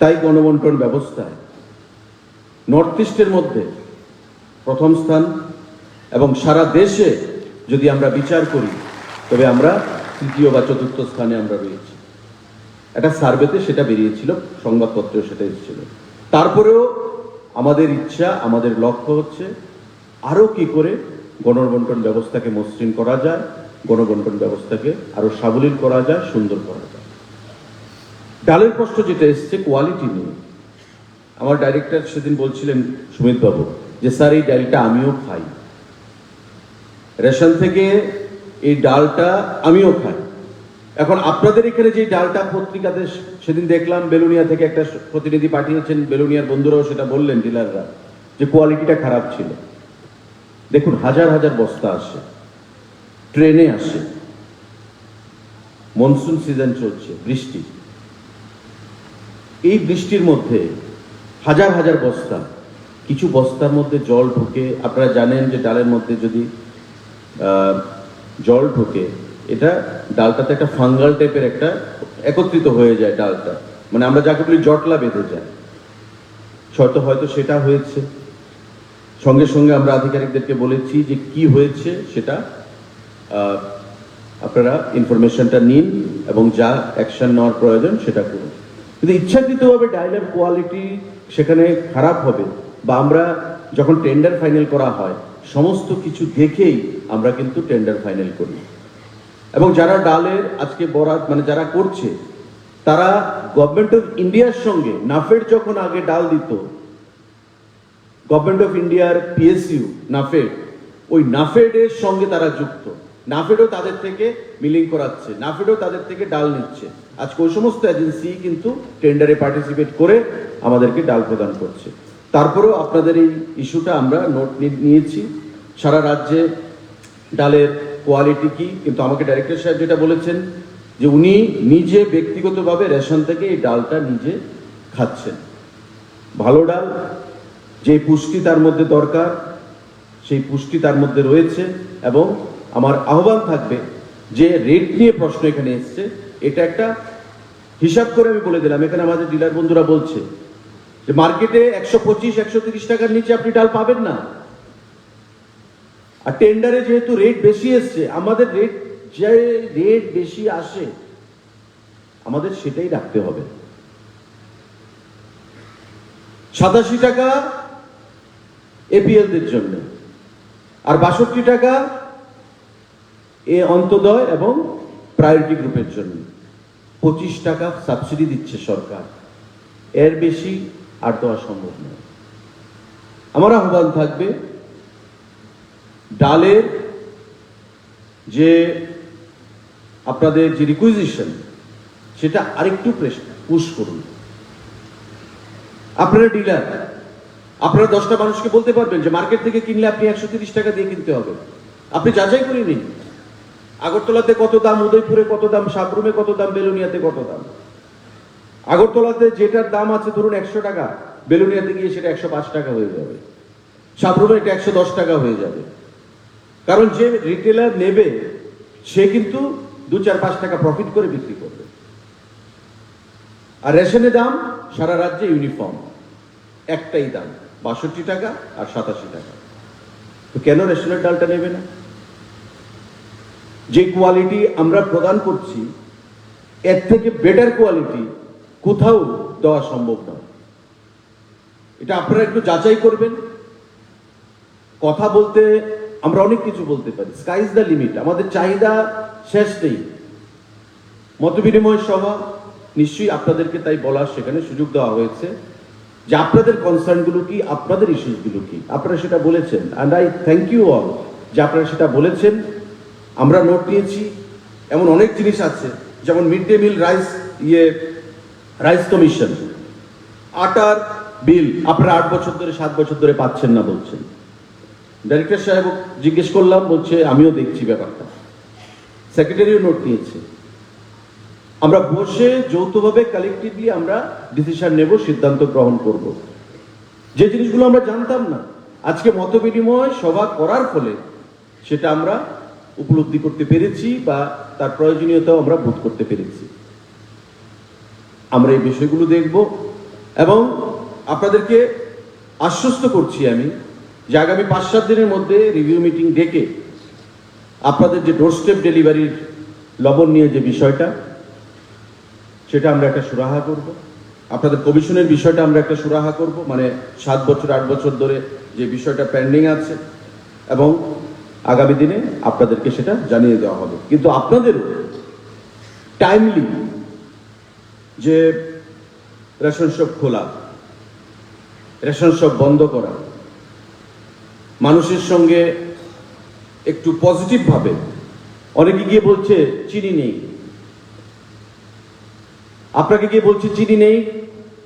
তাই গণবন্টন ব্যবস্থায় নর্থ ইস্টের মধ্যে প্রথম স্থান এবং সারা দেশে যদি আমরা বিচার করি, তবে আমরা তৃতীয় বা চতুর্থ স্থানে আমরা রয়েছি। একটা সার্ভেতে সেটা বেরিয়েছিল, সংবাদপত্রেও সেটা এসেছিল। তারপরেও আমাদের ইচ্ছা, আমাদের লক্ষ্য হচ্ছে আরও কি করে গণবন্টন ব্যবস্থাকে মসৃণ করা যায়, গণবন্টন ব্যবস্থাকে আরও সাবলীল করা যায়, সুন্দর করা ডালের প্রশ্ন যেটা এসছে কোয়ালিটি নিয়ে আমার ডাইরেক্টর সেদিন বলছিলেন সুমিত বাবু যে স্যার, এই ডালটা আমিও খাই। রেশন থেকে এই ডালটা আমিও খাই। এখন আপনাদের এখানে যে ডালটা পত্রিকাতে সেদিন দেখলাম, বেলুনিয়া থেকে একটা প্রতিনিধি পাঠিয়েছেন, বেলুনিয়ার বন্ধুরাও সেটা বললেন ডিলাররা, যে কোয়ালিটিটা খারাপ ছিল। দেখুন, হাজার হাজার বস্তা আসে, ট্রেনে আসে মনসুন সিজন চলছে, বৃষ্টি। এই বৃষ্টির মধ্যে হাজার হাজার বস্তা, কিছু বস্তার মধ্যে জল ঢুকে। আপনারা জানেন যে ডালের মধ্যে যদি জল ঢোকে, এটা ডালটাতে একটা ফাঙ্গাল টাইপের একটা একত্রিত হয়ে যায় ডালটা। মানে আমরা যাকে বলি জটলা বেঁধে যায়। হয়তো হয়তো সেটা হয়েছে। সঙ্গে সঙ্গে আমরা আধিকারিকদেরকে বলেছি যে কি হয়েছে সেটা আপনারা ইনফরমেশনটা নিন এবং যা অ্যাকশন নেওয়ার প্রয়োজন সেটা করুন। কিন্তু ইচ্ছাকৃতভাবে ডাইলের কোয়ালিটি সেখানে খারাপ হবে বা আমরা যখন টেন্ডার ফাইনাল করা হয়, সমস্ত কিছু দেখেই আমরা কিন্তু টেন্ডার ফাইনাল করি। এবং যারা ডালের আজকে বরাত মানে যারা করছে, তারা গভর্নমেন্ট অফ ইন্ডিয়ার সঙ্গে নাফেড যখন আগে ডাল দিত গভর্নমেন্ট অফ ইন্ডিয়ার পিএসইউ নাফেড ওই নাফেডের সঙ্গে তারা যুক্ত। নাফেডও তাদের থেকে মিলিং করাচ্ছে, নাফেডও তাদের থেকে ডাল নিচ্ছে। আজকে ওই সমস্ত এজেন্সি কিন্তু টেন্ডারে পার্টিসিপেট করে আমাদেরকে ডাল প্রদান করছে। তারপরেও আপনাদের এই ইস্যুটা আমরা নোট নিয়েছি। সারা রাজ্যে ডালের কোয়ালিটি কি? কিন্তু আমাকে ডাইরেক্টর সাহেব যেটা বলেছেন যে উনি নিজে ব্যক্তিগতভাবে রেশন থেকে এই ডালটা নিজে খাচ্ছেন। ভালো ডাল যে পুষ্টি তার মধ্যে দরকার, সেই পুষ্টি তার মধ্যে রয়েছে এবং আমার আহ্বান থাকবে যে রেট নিয়ে প্রশ্ন এখানে এসছে। এটা একটা হিসাব করে আমি বলে দিলাম। এখানে আমাদের ডিলার বন্ধুরা বলছে যে মার্কেটে একশো পঁচিশ, একশো তিরিশ টাকার নিচে আপনি ডাল পাবেন না। আর টেন্ডারে যেহেতু রেট বেশি এসছে, আমাদের রেট যে রেট বেশি আসে, আমাদের সেটাই রাখতে হবে। সাতাশি টাকা এপিএলদের জন্য। আর বাষট্টি টাকা এ অন্তদয় এবং প্রায়োরিটি গ্রুপের জন্য। পঁচিশ টাকা সাবসিডি দিচ্ছে সরকার। এর বেশি আর দেওয়া সম্ভব নয়। আমার আহ্বান থাকবে, ডালের যে আপনাদের যে রিকুইজিশন সেটা আরেকটু পুশ করুন। আপনারা ডিলার আপনারা দশটা মানুষকে বলতে পারবেন যে, মার্কেট থেকে কিনলে আপনি একশো তিরিশ টাকা দিয়ে কিনতে হবে। আপনি যাচাই করে নিন। আগরতলাতে কত দাম, উদয়পুরে কত দাম, সাবরুমে কত দাম, বেলুনিয়াতে কত দাম? আগরতলাতে যেটার দাম আছে, ধরুন একশো টাকা, বেলুনিয়াতে গিয়ে সেটা একশো পাঁচ টাকা হয়ে যাবে। সাবরুমে এটা একশো দশ টাকা হয়ে যাবে। কারণ যে রিটেলার নেবে, সে কিন্তু দু চার পাঁচ টাকা প্রফিট করে বিক্রি করবে। আর রেশনের দাম, সারা রাজ্যে ইউনিফর্ম একটাই দাম, বাষট্টি টাকা আর সাতাশি টাকা। তো কেন রেশনের ডালটা নেবে না? যে কোয়ালিটি আমরা প্রদান করছি, এর থেকে বেটার কোয়ালিটি কোথাও দেওয়া সম্ভব নয়। এটা আপনারা একটু যাচাই করবেন। কথা বলতে আমরা অনেক কিছু বলতে পারি। স্কাই ইজ দ্য লিমিট আমাদের চাহিদা শেষ নেই। মতবিনিময় সভা, নিশ্চয়ই আপনাদেরকে তাই বলার সেখানে সুযোগ দেওয়া হয়েছে যে আপনাদের কনসার্নগুলো কি, আপনাদের ইস্যুসগুলো কি? আপনারা সেটা বলেছেন। And I thank you all যে আপনারা সেটা বলেছেন। আমরা নোট নিয়েছি, এমন অনেক জিনিস আছে, যেমন মিড ডে মিল রাইস ইয়ে রাইস কমিশন আটার বিল আপনারা আট বছর ধরে, সাত বছর ধরে পাচ্ছেন না বলছেন। ডাইরেক্টর সাহেব জিজ্ঞেস করলাম, বলছে, আমিও দেখছি ব্যাপারটা। সেক্রেটারিও নোট নিয়েছে। আমরা বসে যৌথভাবে কালেকটিভলি আমরা ডিসিশন নেব, সিদ্ধান্ত গ্রহণ করব। যে জিনিসগুলো আমরা জানতাম না, আজকে মত বিনিময় সভা করার ফলে, সেটা আমরা উপলব্ধি করতে পেরেছি বা তার প্রয়োজনীয়তাও আমরা বোধ করতে পেরেছি। আমরা এই বিষয়গুলো দেখব এবং আপনাদেরকে আশ্বস্ত করছি আমি যে আগামী পাঁচ সাত দিনের মধ্যে রিভিউ মিটিং ডেকে আপনাদের যে ডোরস্টেপ ডেলিভারির লবণ নিয়ে যে বিষয়টা, সেটা আমরা একটা সুরাহা করব। আপনাদের কমিশনের বিষয়টা আমরা একটা সুরাহা করব মানে সাত বছর, আট বছর ধরে যে বিষয়টা পেন্ডিং আছে এবং আগামী দিনে আপনাদেরকে সেটা জানিয়ে দেওয়া হবে। কিন্তু আপনাদেরও টাইমলি যে রেশন শপ খোলা, রেশন শপ বন্ধ করা, মানুষের সঙ্গে একটু পজিটিভ ভাবে, অনেকে গিয়ে বলছে, চিনি নেই। আপনাকে গিয়ে বলছে, চিনি নেই।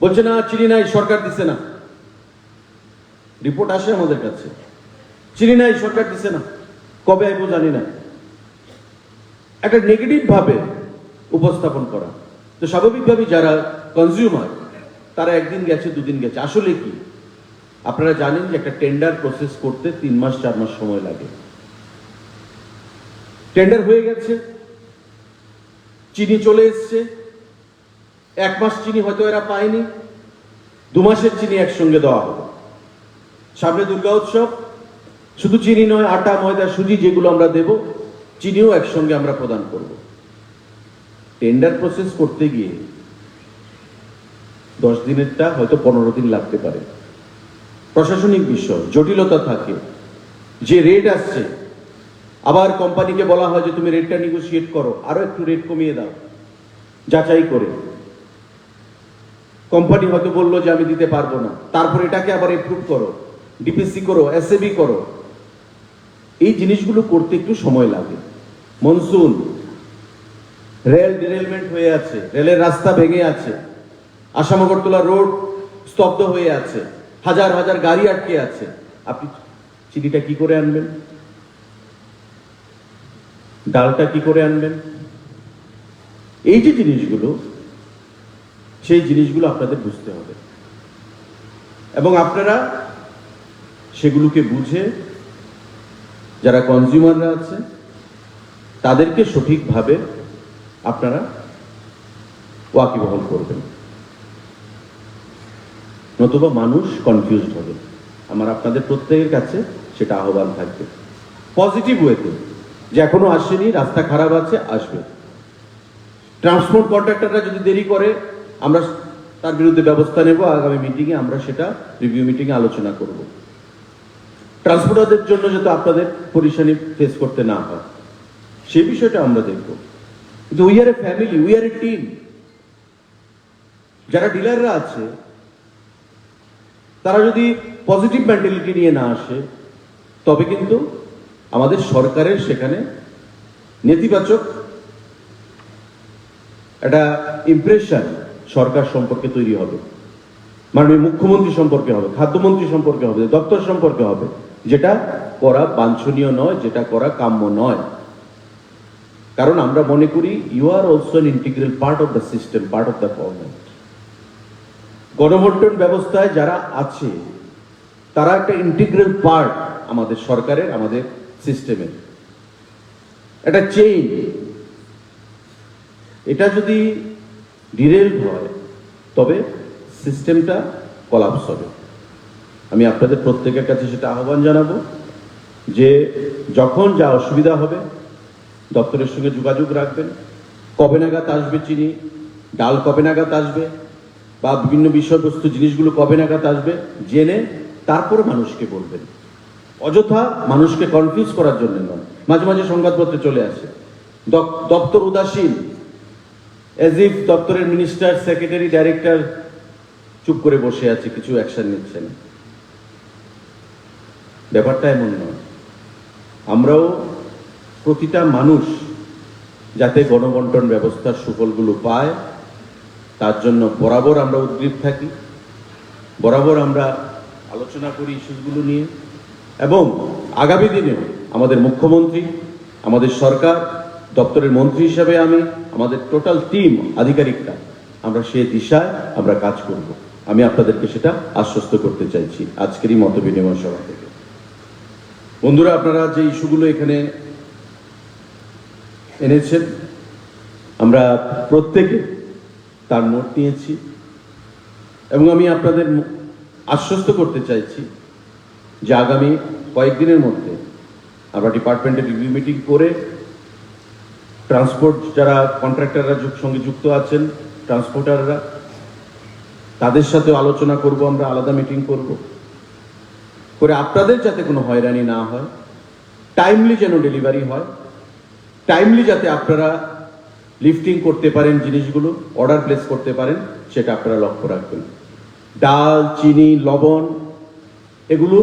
বলছে, না, চিনি নাই, সরকার দিছে না। রিপোর্ট আসে আমাদের কাছে। চিনি নাই, সরকার দিছে না। কবে আইবো জানি না। একটা নেগেটিভ ভাবে উপস্থাপন করা। তো স্বাভাবিকভাবেই যারা কনজিউমার তারা একদিন গেছে, দুদিন গেছে। আসলে কি? আপনারা জানেন যে একটা টেন্ডার প্রসেস করতে তিন মাস, চার মাস সময় লাগে। টেন্ডার হয়ে গেছে, চিনি চলে এসছে। এক মাস চিনি হয়তো এরা পায়নি। দু মাসের চিনি একসঙ্গে দেওয়া হবে। সামনে দুর্গা উৎসব শুধু চিনি নয়, আটা, ময়দা, সুজি যেগুলো আমরা দেব, চিনিও একসঙ্গে আমরা প্রদান করব। টেন্ডার প্রসেস করতে গিয়ে দশ দিনেরটা হয়তো পনেরো দিন লাগতে পারে। প্রশাসনিক বিষয়, জটিলতা থাকে। যে রেট আসছে, আবার কোম্পানিকে বলা হয় যে তুমি রেটটা নেগোসিয়েট করো, আরও একটু রেট কমিয়ে দাও, যাচাই করে। কোম্পানি হয়তো বলল যে আমি দিতে পারব না, তারপর এটাকে আবার এপ্রুভ করো ডিপিসি করো এসএবি করো। এই জিনিসগুলো করতে একটু সময় লাগে। মনসুন, রেল ডিরেলমেন্ট হয়ে আছে, রেলের রাস্তা ভেঙে আছে আসামগরতলা রোড স্তব্ধ হয়ে আছে, হাজার হাজার গাড়ি আটকে আছে। আপনি চিনিটা কি করে আনবেন? ডালটা কি করে আনবেন? এই যে জিনিসগুলো, সেই জিনিসগুলো আপনাদের বুঝতে হবে। এবং আপনারা সেগুলোকে বুঝে যারা কনজিউমাররা আছে, তাদেরকে সঠিকভাবে আপনারা ওয়াকিবহল করবেন। নতুবা মানুষ কনফিউজড হবে। আমার আপনাদের প্রত্যেকের কাছে সেটা আহ্বান থাকবে। পজিটিভ ওয়েতে যে এখনও আসেনি, রাস্তা খারাপ আছে, আসবে। ট্রান্সপোর্ট কন্ট্রাক্টররা যদি দেরি করে, আমরা তার বিরুদ্ধে ব্যবস্থা নেব। আগামী মিটিংয়ে আমরা সেটা রিভিউ মিটিংয়ে আলোচনা করব। ট্রান্সপোর্টারদের জন্য যাতে আপনাদের পরিশানি ফেস করতে না হয়। সে বিষয়টা আমরা দেখব। কিন্তু we are a family we are a team যারা ডিলাররা আছে, তারা যদি পজিটিভ মেন্টালিটি নিয়ে না আসে, তবে কিন্তু আমাদের সরকারের সেখানে নেতিবাচক একটা ইমপ্রেশন সরকার সম্পর্কে তৈরি হবে। মাননীয় মুখ্যমন্ত্রী সম্পর্কে হবে, খাদ্যমন্ত্রী সম্পর্কে হবে, দপ্তর সম্পর্কে হবে। যেটা করা বাঞ্ছনীয় নয়, যেটা করা কাম্য নয়। কারণ আমরা মনে করি you are also an integral part of the system part of the government গণবন্টন ব্যবস্থায় যারা আছে, তারা একটা ইন্টিগ্রাল পার্ট আমাদের সরকারের, আমাদের সিস্টেমের একটা চেইন এটা যদি ডিরেল হয়, তবে সিস্টেমটা কলাপস হবে। আমি আপনাদের প্রত্যেকের কাছে সেটা আহ্বান জানাব যে যখন যা অসুবিধা হবে, দপ্তরের সঙ্গে যোগাযোগ রাখবেন। কবে নাগাদ আসবে চিনি? ডাল কবে নাগাদ আসবে? বা বিভিন্ন বিষয়বস্তু, জিনিসগুলো কবে নাগাদ আসবে? জেনে তারপর মানুষকে বলবেন। অযথা মানুষকে কনফিউজ করার জন্য নয়। মাঝে মাঝে সংবাদপত্রে চলে আসে। দপ- দপ্তর উদাসীন। এজ ইফ দপ্তরের মিনিস্টার সেক্রেটারি ডাইরেক্টর চুপ করে বসে আছে, কিছু অ্যাকশন নিচ্ছে না ব্যাপারটা এমন নয়। আমরাও প্রতিটা মানুষ যাতে গণবন্টন ব্যবস্থার সুফলগুলো পায়, তার জন্য বরাবর আমরা উদ্গ্রীব থাকি, বরাবর আমরা আলোচনা করি ইস্যুগুলো নিয়ে এবং আগামী দিনেও আমাদের মুখ্যমন্ত্রী, আমাদের সরকার, দপ্তরের মন্ত্রী হিসাবে আমি, আমাদের টোটাল টিম, আধিকারিকরা, আমরা সে দিশায় আমরা কাজ করব। আমি আপনাদেরকে সেটা আশ্বস্ত করতে চাইছি। আজকেরই মত বিনিময় সভা থেকে। বন্ধুরা, আপনারা যে ইস্যুগুলো এখানে এনেছেন, আমরা প্রত্যেকে তার নোট নিয়েছি এবং আমি আপনাদের আশ্বস্ত করতে চাইছি যে আগামী কয়েকদিনের মধ্যে আমরা ডিপার্টমেন্টের রিভিউ মিটিং করে ট্রান্সপোর্ট, যারা কন্ট্রাক্টররা সঙ্গে যুক্ত আছেন, ট্রান্সপোর্টাররা, তাদের সাথে আলোচনা করব, আমরা আলাদা মিটিং করব। করে আপনাদের যাতে কোনো হয়রানি না হয় টাইমলি যেন ডেলিভারি হয় টাইমলি যাতে আপনারা লিফটিং করতে পারেন জিনিসগুলো অর্ডার প্লেস করতে পারেন, সেটা আপনারা লক্ষ্য রাখবেন। ডাল, চিনি, লবণ, এগুলো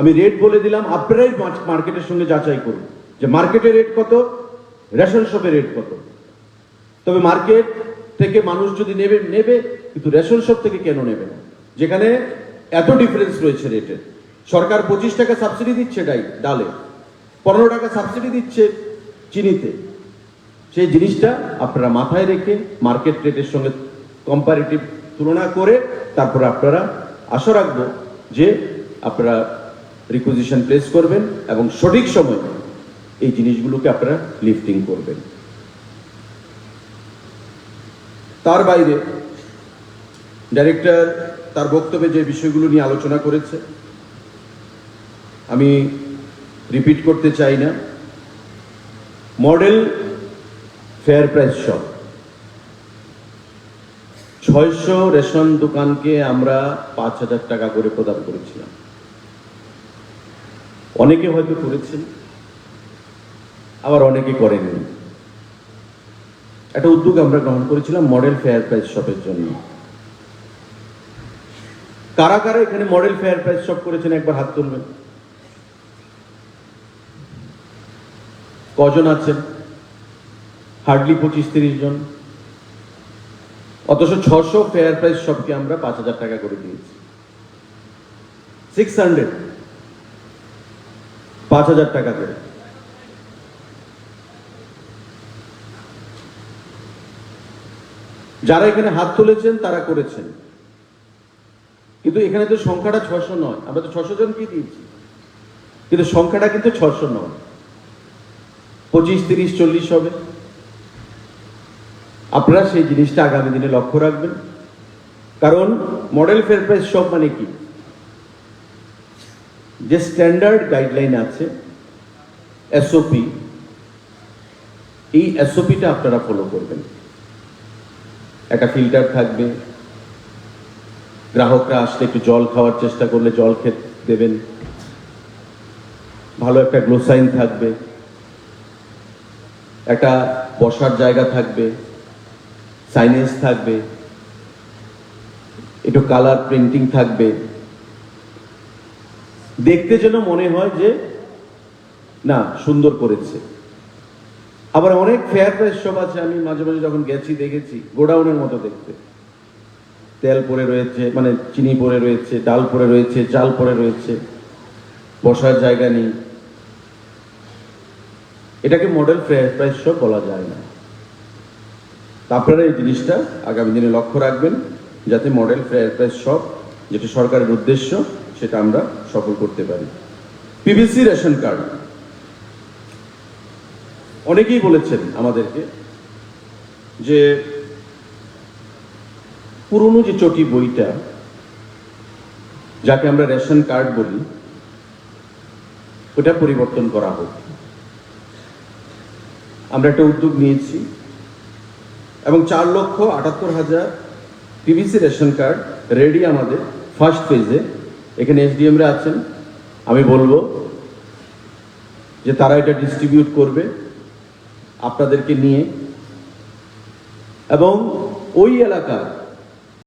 আমি রেট বলে দিলাম, আপনারাই মার্কেটের সঙ্গে যাচাই করুন যে মার্কেটের রেট কত রেশন শপের রেট কত। তবে মার্কেট থেকে মানুষ যদি নেবে নেবে, কিন্তু রেশন শপ থেকে কেন নেবে না? যেখানে এত ডিফারেন্স রয়েছে রেটের সরকার পঁচিশ টাকা সাবসিডি দিচ্ছে ডাই, ডালে। পনেরো টাকা সাবসিডি দিচ্ছে চিনিতে। সেই জিনিসটা আপনারা মাথায় রেখে মার্কেট রেটের সঙ্গে কম্পারেটিভ তুলনা করে তারপর আপনারা আশা রাখব যে আপনারা রিকুইজিশন প্লেস করবেন এবং সঠিক সময় এই জিনিসগুলোকে আপনারা লিফটিং করবেন। তার বাইরে ডাইরেক্টর তার বক্তব্যে যে বিষয়গুলো নিয়ে আলোচনা করেছে আমি রিপিট করতে চাই না। মডেল ফেয়ার প্রাইস শপ ছয়শো রেশন দোকানকে আমরা পাঁচ হাজার টাকা করে প্রদান করেছিলাম। অনেকে হয়তো করেছেন, আবার অনেকে করেননি। একটা উদ্যোগ আমরা গ্রহণ করেছিলাম মডেল ফেয়ার প্রাইস শপের জন্য। কারা কারা এখানে মডেল ফেয়ার প্রাইস শপ করেছেন একবার হাত তুলবেন। কজন আছেন? হার্ডলি পঁচিশ তিরিশ জন। অথচ ছশো ফেয়ার প্রাইস সবকে আমরা পাঁচ হাজার টাকা করে দিয়েছি। সিক্স হান্ড্রেড পাঁচ হাজার টাকা করে। যারা এখানে হাত তুলেছেন, তারা করেছেন। কিন্তু এখানে তো সংখ্যাটা ছশো নয়। আমরা তো ছশো জনকে দিয়েছি। কিন্তু সংখ্যাটা কিন্তু ছশো নয়। পঁচিশ, তিরিশ, চল্লিশ হবে। আপনারা সেই জিনিসটা আগামী দিনে লক্ষ্য রাখবেন। কারণ মডেল ফেয়ার প্রাইস সব মানে কি? যে স্ট্যান্ডার্ড গাইডলাইন আছে এসওপি এই এসওপিটা আপনারা ফলো করবেন। একটা ফিল্টার থাকবে। গ্রাহকরা আসলে একটু জল খাওয়ার চেষ্টা করলে জল খেতে দেবেন। ভালো একটা গ্লোসাইন থাকবে। একটা বসার জায়গা থাকবে সাইনেজ থাকবে, একটু কালার প্রিন্টিং থাকবে। দেখতে যেন মনে হয় যে, না, সুন্দর করেছে। আবার অনেক ফেয়ার প্রাইস সব আছে, আমি মাঝে মাঝে যখন গেছি, দেখেছি, গোডাউনের মতো দেখতে। তেল পড়ে রয়েছে মানে চিনি পড়ে রয়েছে, ডাল পরে রয়েছে, চাল পড়ে রয়েছে। বসার জায়গা নেই। এটাকে মডেল প্রাইস সব বলা যায় না। আপনারা এই জিনিসটা আগামী দিনে লক্ষ্য রাখবেন, যাতে মডেল ফেয়ার প্রাইস সব যেটা সরকারের উদ্দেশ্য, সেটা আমরা সফল করতে পারি। পিভিসি রেশন কার্ড অনেকেই বলেছেন আমাদেরকে যে পুরনো যে চটি বইটা, যাকে আমরা রেশন কার্ড বলি, ওটা পরিবর্তন করা হোক। আমরা একটা উদ্যোগ নিয়েছি। এবং চার লক্ষ আটাত্তর হাজার পিভিসি রেশন কার্ড রেডি আমাদের ফার্স্ট ফেজে এখানে এসডিএমরা আছেন। আমি বলব যে তারা এটা ডিস্ট্রিবিউট করবে আপনাদেরকে নিয়ে। এবং ওই এলাকার